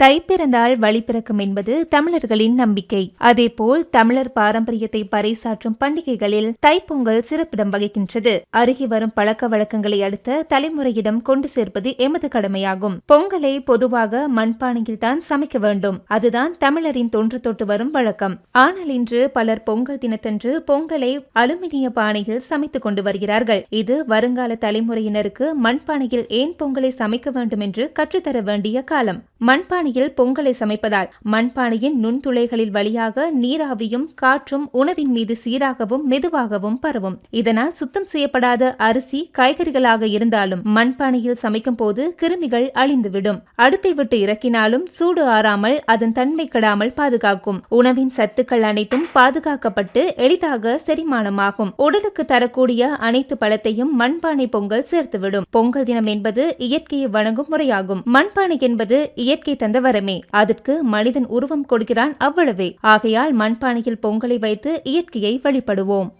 தை பிறந்தால் வழி பிறக்கும் என்பது தமிழர்களின் நம்பிக்கை. அதேபோல் தமிழர் பாரம்பரியத்தை பறைசாற்றும் பண்டிகைகளில் தைப்பொங்கல் சிறப்பிடம் வகிக்கின்றது. அருகி வரும் பழக்க வழக்கங்களை அடுத்த தலைமுறையிடம் கொண்டு சேர்ப்பது எமது கடமையாகும். பொங்கலை பொதுவாக மண்பானையில் தான் சமைக்க வேண்டும். அதுதான் தமிழரின் தொன்று தொட்டு வரும் வழக்கம். ஆனால் இன்று பலர் பொங்கல் தினத்தன்று பொங்கலை அலுமினிய பானையில் சமைத்துக் கொண்டு வருகிறார்கள். இது வருங்கால தலைமுறையினருக்கு மண்பானையில் ஏன் பொங்கலை சமைக்க வேண்டும் என்று கற்றுத்தர வேண்டிய காலம். மண்பானை மண்பானையில் பொங்கலை சமைப்பதால் மண்பானையின் நுண்துளைகளில் வழியாக நீராவியும் காற்றும் உணவின் மீது சீராகவும் மெதுவாகவும் பரவும். இதனால் சுத்தம் செய்யப்படாத அரிசி காய்கறிகளாக இருந்தாலும் மண்பானையில் சமைக்கும் போது கிருமிகள் அழிந்துவிடும். அடுப்பை விட்டு இறக்கினாலும் சூடு ஆறாமல் அதன் தன்மை கெடாமல் பாதுகாக்கும். உணவின் சத்துக்கள் அனைத்தும் பாதுகாக்கப்பட்டு எளிதாக செரிமானமாகும். உடலுக்கு தரக்கூடிய அனைத்து பழத்தையும் மண்பானை பொங்கல் சேர்த்துவிடும். பொங்கல் தினம் என்பது இயற்கையை வணங்கும் முறையாகும். மண்பானை என்பது இயற்கை தந்த வரமே அதற்கு மனிதன் உருவம் கொடுக்கிறான் அவ்வளவே. ஆகையால் மண்பானையில் பொங்கலை வைத்து இயற்கையை வழிபடுவோம்.